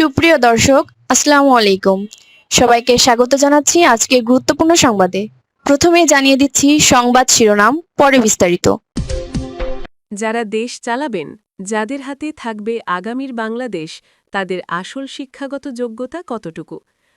সুপ্রিয় দর্শক, আসসালামু আলাইকুম। সবাইকে স্বাগত জানাচ্ছি আজকে গুরুত্বপূর্ণ সংবাদে। প্রথমে জানিয়ে দিচ্ছি সংবাদ শিরোনাম, পরে বিস্তারিত। যারা দেশ চালাবেন, যাদের হাতে থাকবে আগামীর বাংলাদেশ, তাদের আসল শিক্ষাগত যোগ্যতা কতটুকু?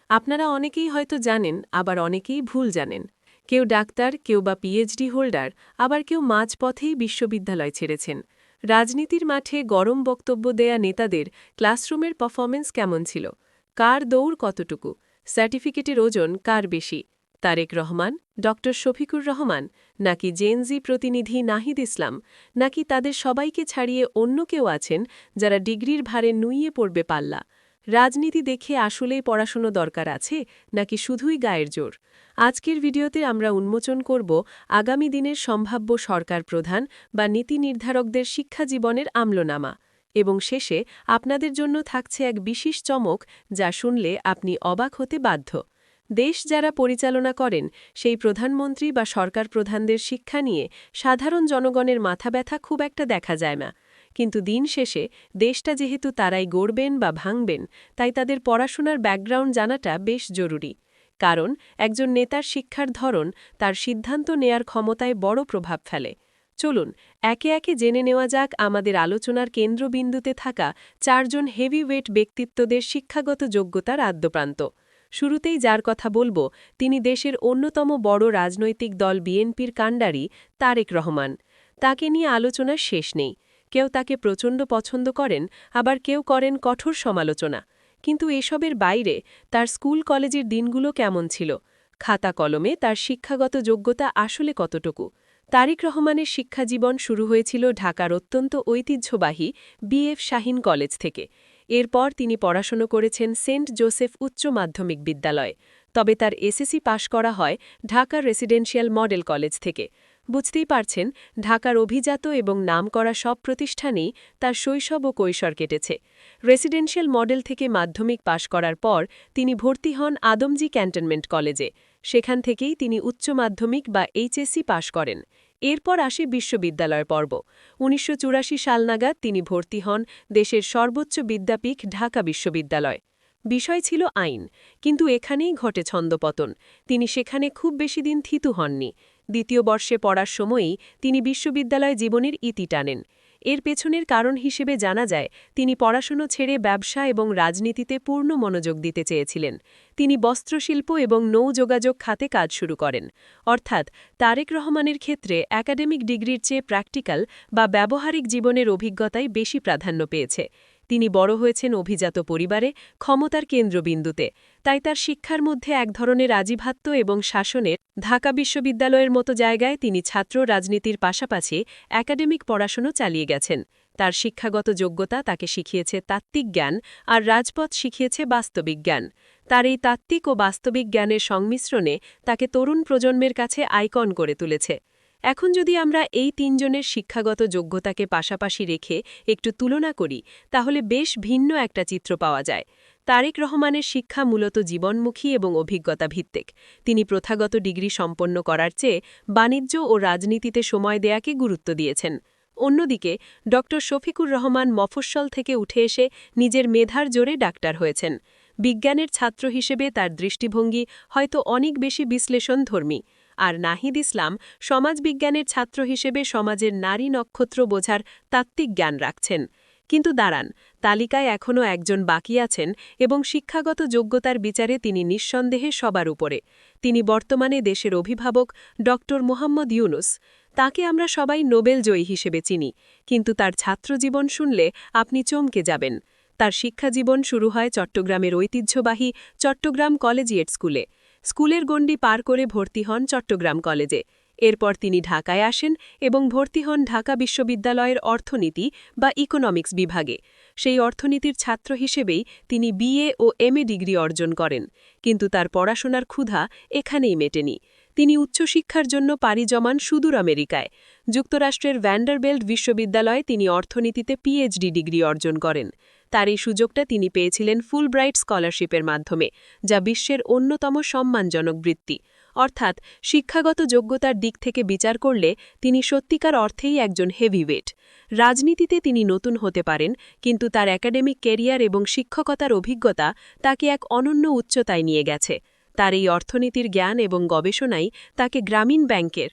আপনারা অনেকেই হয়তো জানেন, আবার অনেকেই ভুল জানেন। কেউ ডাক্তার, কেউ বা পিএইচডি হোল্ডার আবার কেউ মাঝপথেই বিশ্ববিদ্যালয় ছেড়েছেন। রাজনীতির মাঠে গরম বক্তব্য দেয়া নেতাদের ক্লাসরুমের পারফরমেন্স কেমন ছিল? কার দৌড় কতটুকু? সার্টিফিকেটের ওজন কার বেশি? তারেক রহমান, ড. শফিকুর রহমান, নাকি জেনজি প্রতিনিধি নাহিদ ইসলাম, নাকি তাদের সবাইকে ছাড়িয়ে অন্য কেউ আছেন যারা ডিগ্রির ভারে নুইয়ে পড়বে পাল্লা? রাজনীতি দেখে আসলেই পড়াশুনো দরকার আছে নাকি শুধুই গায়ের জোর? আজকের ভিডিওতে আমরা উন্মোচন করব আগামী দিনের সম্ভাব্য সরকার প্রধান বা নীতি নির্ধারকদের শিক্ষা জীবনের আমলনামা এবং শেষে আপনাদের জন্য থাকছে এক বিশেষ চমক যা শুনলে আপনি অবাক হতে বাধ্য। দেশ যারা পরিচালনা করেন, সেই প্রধানমন্ত্রী বা সরকার প্রধানদের শিক্ষা নিয়ে সাধারণ জনগণের মাথা ব্যথা খুব একটা দেখা যায় না। কিন্তু দিন শেষে দেশটা যেহেতু তারাই গড়বেন বা ভাঙবেন, তাই তাদের পড়াশোনার ব্যাকগ্রাউন্ড জানাটা বেশ জরুরি। কারণ একজন নেতার শিক্ষার ধরন তার সিদ্ধান্ত নেয়ার ক্ষমতায় বড় প্রভাব ফেলে। চলুন, একে একে জেনে নেওয়া যাক আমাদের আলোচনার কেন্দ্রবিন্দুতে থাকা চারজন হেভিওয়েট ব্যক্তিত্বদের শিক্ষাগত যোগ্যতার আদ্যপ্রান্ত। শুরুতেই যার কথা বলব, তিনি দেশের অন্যতম বড় রাজনৈতিক দল বিএনপির কাণ্ডারি তারেক রহমান। তাকে নিয়ে আলোচনার শেষ নেই। কেউ তাকে প্রচণ্ড পছন্দ করেন, আবার কেউ করেন কঠোর সমালোচনা। কিন্তু এসবের বাইরে তার স্কুল কলেজের দিনগুলো কেমন ছিল? খাতা কলমে তার শিক্ষাগত যোগ্যতা আসলে কতটুকু? তারিক রহমানের শিক্ষাজীবন শুরু হয়েছিল ঢাকার অত্যন্ত ঐতিহ্যবাহী বিএফ শাহিন কলেজ থেকে। এরপর তিনি পড়াশুনো করেছেন সেন্ট জোসেফ উচ্চ মাধ্যমিক বিদ্যালয়। তবে তার এসএসসি পাশ করা হয় ঢাকার রেসিডেন্সিয়াল মডেল কলেজ থেকে। বুঝতেই পারছেন, ঢাকার অভিজাত এবং নামকরা সব প্রতিষ্ঠানেই তার শৈশব ও কৈশোর কেটেছে। রেসিডেন্সিয়াল মডেল থেকে মাধ্যমিক পাশ করার পর তিনি ভর্তি হন আদমজি ক্যান্টনমেন্ট কলেজে। সেখান থেকেই তিনি উচ্চ মাধ্যমিক বা এইচএসসি পাশ করেন। এরপর আসে বিশ্ববিদ্যালয় পর্ব। উনিশশো চুরাশি সাল নাগাদ তিনি ভর্তি হন দেশের সর্বোচ্চ বিদ্যাপীঠ ঢাকা বিশ্ববিদ্যালয়। বিষয় ছিল আইন, কিন্তু এখানেই ঘটে ছন্দপতন। তিনি সেখানে খুব বেশি দিন থিতু হননি। দ্বিতীয় বর্ষে পড়ার সময়ই তিনি বিশ্ববিদ্যালয় জীবনের ইতি টানেন। এর পেছনের কারণ হিসেবে জানা যায়, তিনি পড়াশুনো ছেড়ে ব্যবসা এবং রাজনীতিতে পূর্ণ মনোযোগ দিতে চেয়েছিলেন। তিনি বস্ত্রশিল্প এবং নৌ যোগাযোগ খাতে কাজ শুরু করেন। অর্থাৎ তারেক রহমানের ক্ষেত্রে একাডেমিক ডিগ্রির চেয়ে প্র্যাকটিক্যাল বা ব্যবহারিক জীবনের অভিজ্ঞতাই বেশি প্রাধান্য পেয়েছে। তিনি বড় হয়েছেন অভিজাত পরিবারে, ক্ষমতার কেন্দ্রবিন্দুতে। তাই তার শিক্ষার মধ্যে এক ধরনের আজিভাত্য এবং শাসনের ঢাকা বিশ্ববিদ্যালয়ের মতো জায়গায় তিনি ছাত্র রাজনীতির পাশাপাশি একাডেমিক পড়াশুনো চালিয়ে গেছেন। তার শিক্ষাগত যোগ্যতা তাকে শিখিয়েছে তাত্ত্বিক জ্ঞান আর রাজপথ শিখিয়েছে বাস্তবিক জ্ঞান। তার এই তাত্ত্বিক ও বাস্তবিক জ্ঞানের সংমিশ্রণে তাকে তরুণ প্রজন্মের কাছে আইকন করে তুলেছে। এখন যদি আমরা এই তিনজনের শিক্ষাগত যোগ্যতাকে পাশাপাশি রেখে একটু তুলনা করি, তাহলে বেশ ভিন্ন একটা চিত্র পাওয়া যায়। তারেক রহমানের শিক্ষা মূলত জীবনমুখী এবং অভিজ্ঞতা ভিত্তিক তিনি প্রথাগত ডিগ্রি সম্পন্ন করার চেয়ে বাণিজ্য ও রাজনীতিতে সময় দেয়াকে গুরুত্ব দিয়েছেন। অন্যদিকে ড শফিকুর রহমান মফস্বল থেকে উঠে এসে নিজের মেধার জোরে ডাক্তার হয়েছেন। বিজ্ঞানের ছাত্র হিসেবে তার দৃষ্টিভঙ্গি হয়তো অনেক বেশি বিশ্লেষণধর্মী। আর নাহিদ ইসলাম সমাজবিজ্ঞানের ছাত্র হিসেবে সমাজের নারী নক্ষত্র বোঝার তাত্ত্বিক জ্ঞান রাখছেন। কিন্তু দাঁড়ান, তালিকায় এখনও একজন বাকি আছেন এবং শিক্ষাগত যোগ্যতার বিচারে তিনি নিঃসন্দেহে সবার উপরে। তিনি বর্তমানে দেশের অভিভাবক ড. মোহাম্মদ ইউনুস। তাকে আমরা সবাই নোবেল জয়ী হিসেবে চিনি, কিন্তু তার ছাত্রজীবন শুনলে আপনি চমকে যাবেন। তার শিক্ষাজীবন শুরু হয় চট্টগ্রামের ঐতিহ্যবাহী চট্টগ্রাম কলেজিয়েট স্কুলে। স্কুলের গণ্ডি পার করে ভর্তি হন চট্টগ্রাম কলেজে। এরপর তিনি ঢাকায় আসেন এবং ভর্তি হন ঢাকা বিশ্ববিদ্যালয়ের অর্থনীতি বা ইকোনমিক্স বিভাগে। সেই অর্থনীতির ছাত্র হিসেবেই তিনি বিএ ও এমএ ডিগ্রি অর্জন করেন, কিন্তু তার পড়াশোনার ক্ষুধা এখানেই মেটেনি। তিনি উচ্চশিক্ষার জন্য পাড়ি জমান সুদূর আমেরিকায়। যুক্তরাষ্ট্রের ভ্যান্ডারবেল্ট বিশ্ববিদ্যালয়ে তিনি অর্থনীতিতে পিএইচডি ডিগ্রি অর্জন করেন। তার এই সুযোগটা তিনি পেয়েছিলেন ফুলব্রাইট স্কলারশিপের মাধ্যমে, যা বিশ্বের অন্যতম সম্মানজনক বৃত্তি। অর্থাৎ, শিক্ষাগত যোগ্যতার দিক থেকে বিচার করলে তিনি সত্যিকার অর্থেই একজন হেভিওয়েট। রাজনীতিতে তিনি নতুন হতে পারেন, কিন্তু তার একাডেমিক ক্যারিয়ার এবং শিক্ষকতার অভিজ্ঞতা তাকে এক অনন্য উচ্চতায় নিয়ে গেছে। তার এই অর্থনীতির জ্ঞান এবং গবেষণাই তাকে গ্রামীণ ব্যাংকের